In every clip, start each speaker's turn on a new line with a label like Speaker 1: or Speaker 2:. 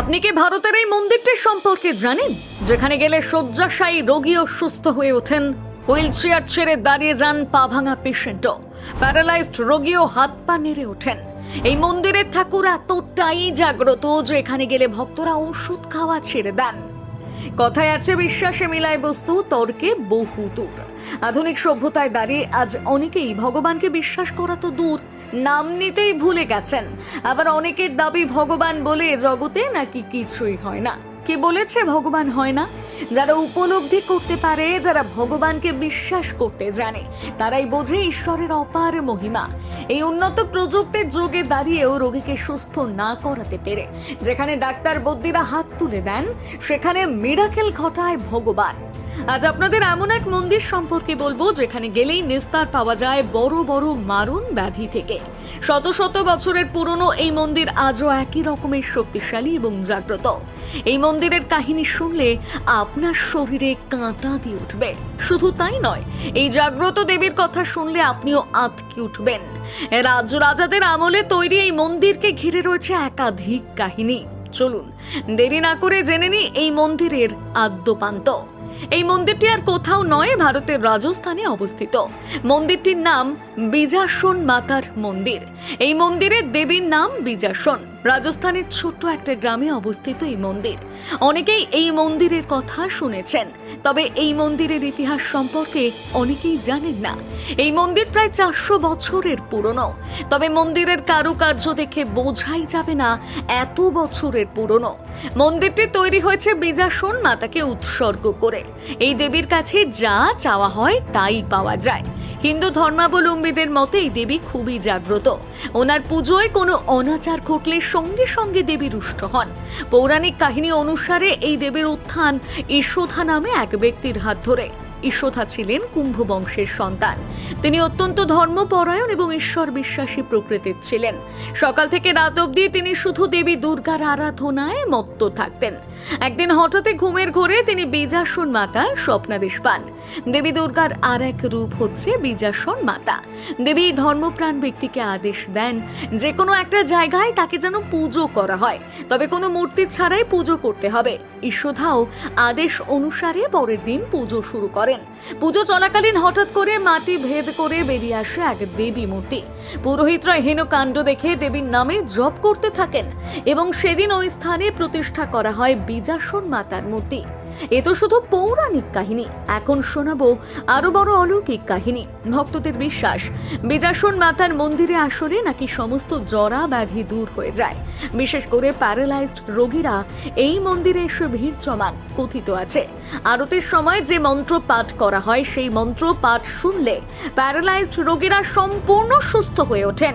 Speaker 1: আপনি কি ভারতের এই মন্দিরটির সম্পর্কে জানেন? যেখানে গেলে শয্যাশায়ী রোগীও সুস্থ হয়ে ওঠেন। হুইল চেয়ার ছেড়ে দাঁড়িয়ে যান পা ভাঙা পেশেন্টও। প্যারালাইজড রোগীও হাত পা নেড়ে ওঠেন। এই মন্দিরের ঠাকুর এতটাই জাগ্রত যে এখানে গেলে ভক্তরা ওষুধ খাওয়া ছেড়ে দেন। কথায় আছে, বিশ্বাসে মিলায় বস্তু, তর্কে বহু দূর। আধুনিক সভ্যতায় দাঁড়িয়ে আজ অনেকেই ভগবানকে বিশ্বাস করা তো দূর, নাম নিতেই ভুলে গেছেন। আবার অনেকের দাবি ভগবান বলে জগতে নাকি কিছুই হয় না। কে বলেছে ভগবান হয় না? যারা উপলব্ধি করতে পারে, যারা ভগবানকে বিশ্বাস করতে জানে, তারাই বোঝে ঈশ্বরের অপার মহিমা। এই উন্নত প্রযুক্তির যুগে দাঁড়িয়েও রোগীকে সুস্থ না করাতে পেরে, যেখানে ডাক্তার বদ্যিরা হাত তুলে দেন, সেখানে মিরাকেল ঘটায় ভগবান। আজ আপনাদের এমন এক মন্দির সম্পর্কে বলব, যেখানে গেলেই নিস্তার পাওয়া যায় বড় বড় মারণ ব্যাধি থেকে। শত শত বছরের পুরনো এই মন্দির আজও একই রকমের শক্তিশালী এবং জাগ্রত। এই মন্দিরের কাহিনী শুনলে আপনার শরীরে কাঁটা দিয়ে উঠবে। শুধু তাই নয়, এই জাগ্রত দেবীর কথা শুনলে আপনিও আঁতকে উঠবেন। রাজ রাজাদের আমলে তৈরি এই মন্দিরকে ঘিরে রয়েছে একাধিক কাহিনী। চলুন, দেরি না করে জেনে নিই এই মন্দিরের আদ্যপান্ত। এই মন্দিরটি আর কোথাও নয়, ভারতের রাজস্থানে অবস্থিত। মন্দিরটির নাম বিজাসন মাতার মন্দির। এই মন্দিরের দেবীর নাম বিজাসন। রাজস্থানের ছোট্ট একটা গ্রামে অবস্থিত এই মন্দির। অনেকেই এই মন্দিরের কথা শুনেছেন, তবে এই মন্দিরের ইতিহাস সম্পর্কে অনেকেই জানেন না। এই মন্দির প্রায় চারশো বছরের পুরনো, তবে মন্দিরের কারুকার্য দেখে বোঝাই যাবে না এত বছরের পুরনো। মন্দিরটি তৈরি হয়েছে বিজাসন মাতাকে উৎসর্গ করে। এই দেবীর কাছে যা চাওয়া হয় তাই পাওয়া যায়। হিন্দু ধর্মাবলম্বীদের মতে এই দেবী খুবই জাগ্রত। ওনার পুজোয় কোনো অনাচার ঘটলে সঙ্গে সঙ্গে দেবী রুষ্ট হন। পৌরাণিক কাহিনী অনুসারে এই দেবীর উত্থান ঈশ্বথা নামে এক ব্যক্তির হাত ধরে। ঈশোধা ছিলেন কুম্ভ বংশের সন্তান। তিনি অত্যন্ত ধর্মপরায়ণ এবং ঈশ্বর বিশ্বাসী প্রকৃতির ছিলেন। সকাল থেকে রাত অবধি তিনি শুধু দেবী দুর্গার আরাধনায় মত্ত থাকতেন। একদিন হঠাৎই ঘুমের ঘোরে তিনি বীজাসন মাতা স্বপ্নাদেশ পান। দেবী দুর্গার আর এক রূপ হচ্ছে বীজাসন মাতা। দেবী ধর্মপ্রাণ ব্যক্তিকে আদেশ দেন যে কোনো একটা জায়গায় তাকে যেন পুজো করা হয়। তবে কোনো মূর্তি ছাড়াই পুজো করতে হবে। ঈশ্বধাও আদেশ অনুসারে পরের দিন পুজো শুরু করেন পুজো চলাকালীন হঠাৎ করে মাটি ভেদ করে বেরিয়ে আসে এক দেবী মূর্তি। পুরোহিতরা হীন কাণ্ড দেখে দেবীর নামে জপ করতে থাকেন এবং সেদিন ওই স্থানে প্রতিষ্ঠা করা হয় বিজাসন মাতার মূর্তি। এ তো শুধু পৌরাণিক কাহিনী। এখন শোনাবো আরও বড় অলৌকিক কাহিনী। ভক্তদের বিশ্বাস, বীজাসন মাতার মন্দিরে আসলে নাকি সমস্ত জরা ব্যাধি দূর হয়ে যায়। বিশেষ করে প্যারালাইজড রোগীরা, এই মন্দিরে এসে ভিড় জমান, কথিত আছে। আরতের সময় যে মন্ত্র পাঠ করা হয়, সেই মন্ত্র পাঠ শুনলে প্যারালাইজড রোগীরা সম্পূর্ণ সুস্থ হয়ে ওঠেন।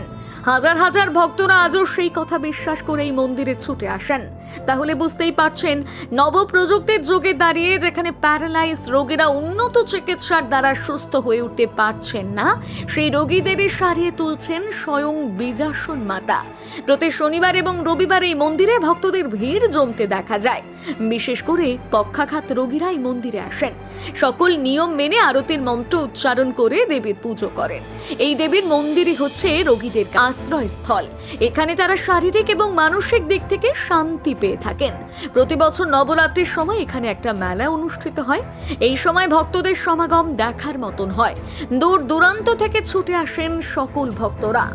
Speaker 1: হাজার হাজার ভক্তরা আজও সেই কথা বিশ্বাস করে এই মন্দিরে ছুটে আসেন। তাহলে বুঝতেই পারছেন, নবপ্রযুক্তির যুগে দাঁড়িয়ে যেখানে প্যারালাইজ রোগীরা উন্নত চিকিৎসার দ্বারা সুস্থ হয়ে উঠতে পারছেন না, সেই রোগীদেরই সারিয়ে তুলছেন স্বয়ং বীজাসন মাতা। প্রতি শনিবার এবং রবিবার এই মন্দিরে ভক্তদের ভিড় জমতে দেখা যায়। বিশেষ করে পক্ষাঘাত রোগীরা এই মন্দিরে আসেন। সকল নিয়ম মেনে আরতির মন্ত্র উচ্চারণ করে দেবীর পুজো করেন। এই দেবীর মন্দিরই হচ্ছে রোগীদের আশ্রয়স্থল। এখানে তারা শারীরিক এবং মানসিক দিক থেকে শান্তি পেয়ে থাকেন। প্রতি বছর নবরাত্রির সময় এখানে একটা মেলা অনুষ্ঠিত হয়। এই সময় ভক্তদের সমাগম দেখার মতন হয়। দূর দূরান্ত থেকে ছুটে আসেন সকল ভক্তরা।